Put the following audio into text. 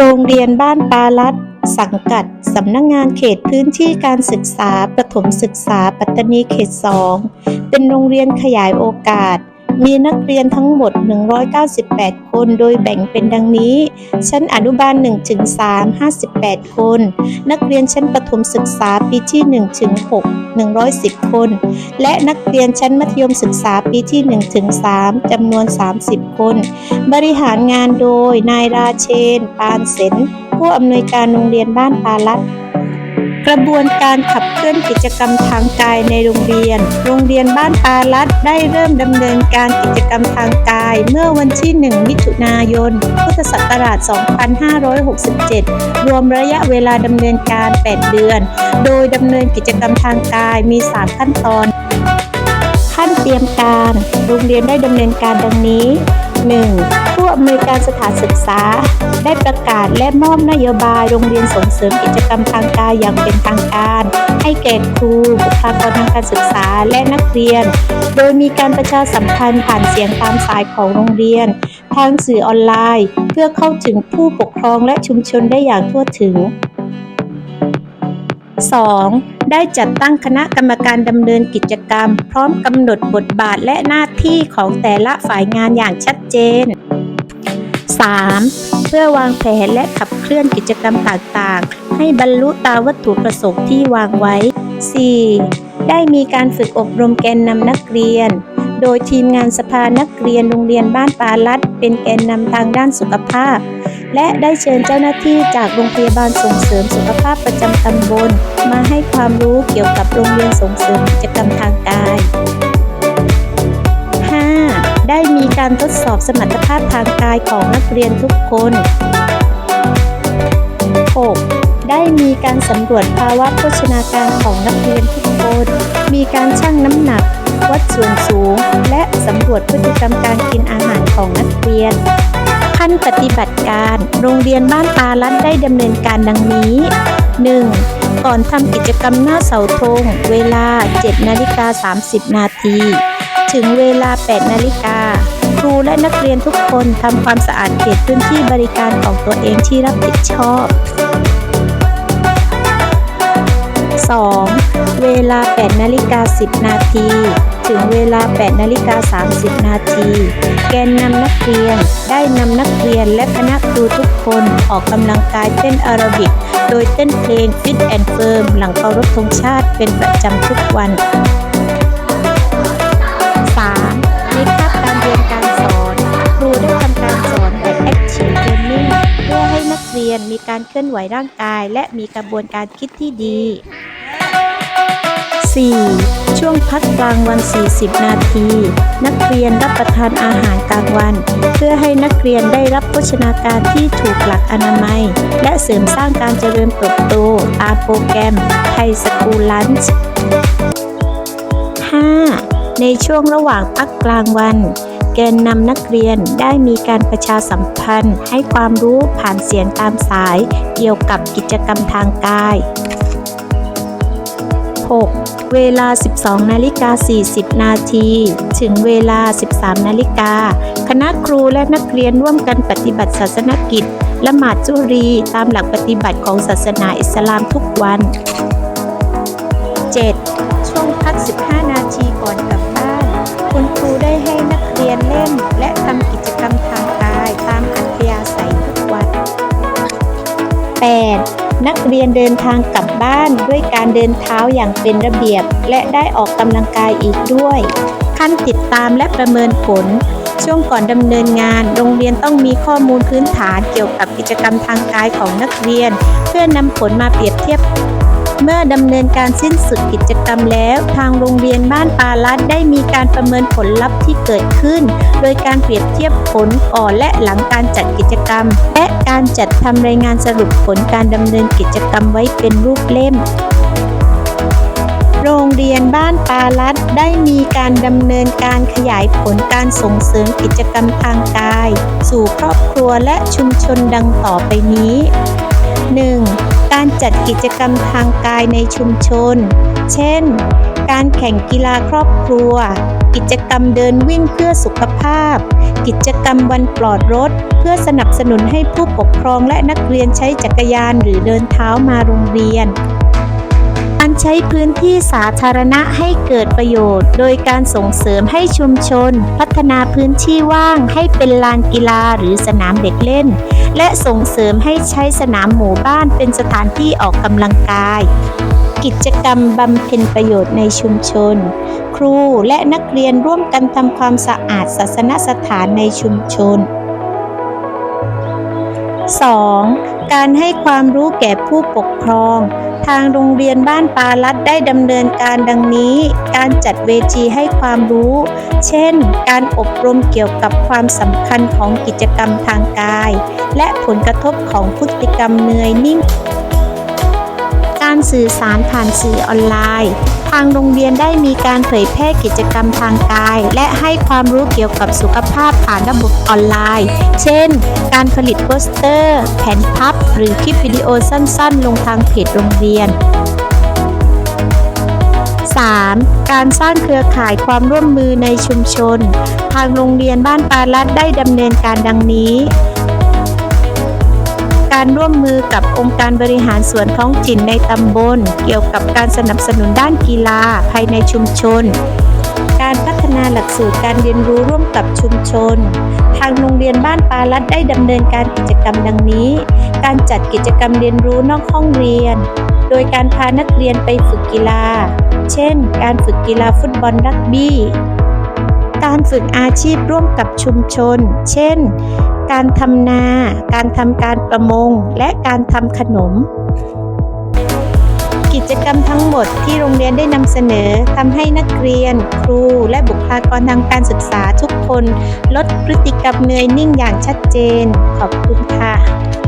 โรงเรียนบ้านปาลัด สังกัด สำนักงงานเขตพื้นที่การศึกษา ประถมศึกษาปัตตานีเขต 2 เป็นโรงเรียนขยายโอกาส มีนักเรียนทั้งหมด 198 คน โดยแบ่งเป็นดังนี้ ชั้นอนุบาล1ถึง3 58 คน นักเรียนชั้นประถมศึกษาปีที่1ถึง6 110 คน และนักเรียนชั้นมัธยมศึกษาปีที่1ถึง3จำนวน 30 คน บริหารงานโดยนายราเชน ปานเสนผู้อำนวยการโรงเรียนบ้านปาลัด กระบวนการขับเคลื่อนกิจกรรมทางกายในโรงเรียน โรงเรียนบ้านปาลัดได้เริ่มดำเนินการกิจกรรมทางกาย เมื่อวันที่ 1 มิถุนายน พุทธศักราช 2567 รวมระยะเวลาดำเนินการ 8 เดือน โดยดำเนินกิจกรรมทางกายมี 3 ขั้นตอน ขั้นเตรียมการ โรงเรียนได้ดำเนินการดังนี้ 1. ผู้อำนวยการสถานศึกษา ได้ประกาศและมอบนโยบายโรงเรียนส่งเสริมกิจกรรมทางกายอย่างเป็นทางการ ให้แก่ครูบุคลากรทางการศึกษาและนักเรียน โดยมีการประชาสัมพันธ์ผ่านเสียงตามสายของโรงเรียน ทางสื่อออนไลน์ เพื่อเข้าถึงผู้ปกครองและชุมชนได้อย่างทั่วถึง 2. ได้จัดตั้งคณะกรรมการดำเนินกิจกรรม พร้อมกำหนดบทบาทและหน้าที่ของแต่ละฝ่ายงานอย่างชัดเจน 3. เพื่อวางแผนและขับเคลื่อนกิจกรรมต่างๆ ให้บรรลุตามวัตถุประสงค์ที่วางไว้ 4. ได้มีการฝึกอบรมแกนนำนักเรียน โดยทีมงานสภานักเรียนโรงเรียนบ้านปาลัด เป็นแกนนำทางด้านสุขภาพ และได้เชิญเจ้าหน้าที่จากโรงพยาบาลส่งเสริมสุขภาพประจำตำบล มาให้ความรู้เกี่ยวกับโรงเรียนส่งเสริมกิจกรรมทางกาย 5. ได้มีการทดสอบสมรรถภาพทางกายของนักเรียนทุกคน 6. ได้มีการสำรวจภาวะโภชนาการของนักเรียนทุกคน มีการชั่งน้ำหนัก วัดส่วนสูง และสำรวจพฤติกรรมการกินอาหารของนักเรียน นปฏิบัติการ โรงเรียนบ้านปาลัดได้ดำเนินการดังนี้ 1. ก่อนทำกิจกรรมหน้าเสาธงเวลา 7 นาฬิกา 30 นาที ถึงเวลา 8 นาฬิกา ครูและนักเรียนทุกคนทำความสะอาดเขตพื้นที่บริการของตัวเองที่รับผิดชอบ 2. เวลา 8 นาฬิกา 10 นาที ถึงเวลา 8 นาฬิกา 30 นาที แกนนำนักเรียน ได้นำนักเรียนและคณะครูทุกคนออกกำลังกายเต้นอาราบิก โดยเต้นเพลง Fit and Firm หลังเคารพธงชาติเป็นประจำทุกวัน 3. ในคาบการเรียนการสอน ครูได้ทำการสอนแบบ Active Learning เพื่อให้นักเรียนมีการเคลื่อนไหวร่างกาย และมีกระบวนการคิดที่ดี 4. ช่วงพักกลางวัน 40 นาที นักเรียนรับประทานอาหารกลางวัน เพื่อให้นักเรียนได้รับโภชนาการที่ถูกหลักอนามัย และเสริมสร้างการเจริญเติบโตตามโปรแกรมไทยสกูลลันช์ 5. ในช่วงระหว่างพักกลางวันแกนนำนักเรียนได้มีการประชาสัมพันธ์ให้ความรู้ผ่านเสียงตามสาย เกี่ยวกับกิจกรรมทางกาย 6. เวลา 12นาฬิกา40 นาที ถึงเวลา 13นาฬิกา คณะครูและนักเรียนร่วมกันปฏิบัติศาสนกิจ ละหมาดจุรีตามหลักปฏิบัติของศาสนาอิสลามทุกวัน 7. ช่วงพัก 15 นาทีก่อนกลับบ้าน คุณครูได้ให้นักเรียนเล่นและทำกิจกรรม นักเรียนเดินทางกลับบ้านด้วยการเดินเท้าอย่างเป็นระเบียบ และได้ออกกำลังกายอีกด้วย ขั้นติดตามและประเมินผล ช่วงก่อนดำเนินงาน โรงเรียนต้องมีข้อมูลพื้นฐานเกี่ยวกับกิจกรรมทางกายของนักเรียน เพื่อนำผลมาเปรียบเทียบ เมื่อดำเนินการสิ้นสุดกิจกรรมแล้ว ทางโรงเรียนบ้านปาลัดได้มีการประเมินผลลัพธ์ที่เกิดขึ้น โดยการเปรียบเทียบผลก่อนและหลังการจัดกิจกรรม และการจัดทำรายงานสรุปผลการดำเนินกิจกรรมไว้เป็นรูปเล่มโรงเรียนบ้านปาลัดได้มีการดำเนินการขยายผลการส่งเสริมกิจกรรมทางกาย สู่ครอบครัวและชุมชนดังต่อไปนี้ 1. การจัดกิจกรรมทางกายในชุมชน เช่น การแข่งกีฬาครอบครัว กิจกรรมเดินวิ่งเพื่อสุขภาพ กิจกรรมวันปลอดรถ เพื่อสนับสนุนให้ผู้ปกครองและนักเรียนใช้จักรยานหรือเดินเท้ามาโรงเรียน การใช้พื้นที่สาธารณะให้เกิดประโยชน์ โดยการส่งเสริมให้ชุมชน พัฒนาพื้นที่ว่างให้เป็นลานกีฬาหรือสนามเด็กเล่น และส่งเสริมให้ใช้สนามหมู่บ้านเป็นสถานที่ออกกำลังกาย กิจกรรมบำเพ็ญประโยชน์ในชุมชน ครูและนักเรียนร่วมกันทำความสะอาดศาสนสถานในชุมชน 2. การให้ความรู้แก่ผู้ปกครอง ทางโรงเรียนบ้านปาลัดได้ดำเนินการดังนี้ การจัดเวทีให้ความรู้ เช่น การอบรมเกี่ยวกับความสำคัญของกิจกรรมทางกาย และผลกระทบของพฤติกรรมเนื่อยนิ่ง การสื่อสารผ่านสื่อออนไลน์ ทางโรงเรียนได้มีการเผยแพร่กิจกรรมทางกาย และให้ความรู้เกี่ยวกับสุขภาพผ่านระบบออนไลน์ เช่น การผลิตโปสเตอร์ แผ่นพับ หรือคลิปวิดีโอสั้นๆ ลงทางเพจโรงเรียน 3. การสร้างเครือข่ายความร่วมมือในชุมชน ทางโรงเรียนบ้านปาลัดได้ดำเนินการดังนี้ การร่วมมือกับองค์การบริหารส่วนท้องถิ่นในตำบล เกี่ยวกับการสนับสนุนด้านกีฬาภายในชุมชน การพัฒนาหลักสูตรการเรียนรู้ร่วมกับชุมชน ทางโรงเรียนบ้านปาลัดได้ดำเนินการกิจกรรมดังนี้ การจัดกิจกรรมเรียนรู้นอกห้องเรียน โดยการพานักเรียนไปฝึกกีฬา เช่น การฝึกกีฬาฟุตบอลรักบี้ การฝึกอาชีพร่วมกับชุมชน เช่น การทำนา การทำการประมง และการทำขนม กิจกรรมทั้งหมดที่โรงเรียนได้นำเสนอทำให้นักเรียน ครู และบุคลากรทางการศึกษาทุกคน ลดพฤติกรรมเนื่อยนิ่งอย่างชัดเจน ขอบคุณค่ะ